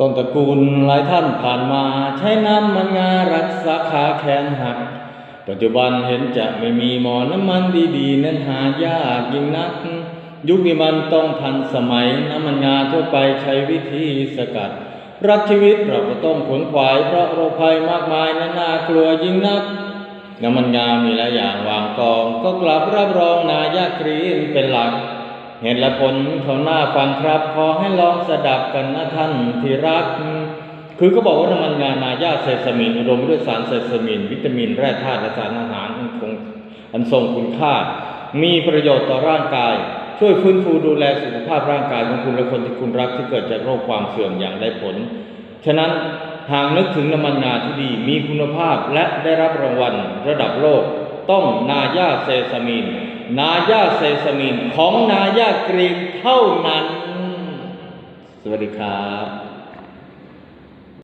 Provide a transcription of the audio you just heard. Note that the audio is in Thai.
ต้นตระกูลหลายท่านผ่านมาใช้น้ำมันงารักษาขาแขนหัก ปัจจุบันเห็นจะไม่มีหมอน้ำมันดีๆ นั้นหายากยิ่งนัก ยุคนี้มันต้องทันสมัยน้ำมันงาทั่วไปใช้วิธีสกัด รักชีวิตเราก็ต้องขวนขวายเพราะโรคภัยมากมายนั้นน่ากลัวยิ่งนักน้ำมันงามีหลายอย่างวางกอง ก็กลับรับรองนายากรีนเป็นหลัก เหตุและผลเขาหน้าฟังครับ ขอให้ลองสดับกันนะท่านที่รัก คือเขาบอกว่าน้ำมันงานายาเซซามินรวมไปด้วยสารเซซามิน วิตามินแร่ธาตุและสารอาหารอันคงอันทรงคุณค่า มีประโยชน์ต่อร่างกาย ช่วยฟื้นฟูดูแลสุขภาพร่างกายของคุณและคนที่คุณรักที่เกิดจากโรคความเสื่อมอย่างได้ผล ฉะนั้นหากนึกถึงน้ำมันงาที่ดีมีคุณภาพและได้รับรางวัลระดับโลก ต้องนายาเซซามิน นายาเซสมินของนายากรีนเท่านั้น สวัสดีครับ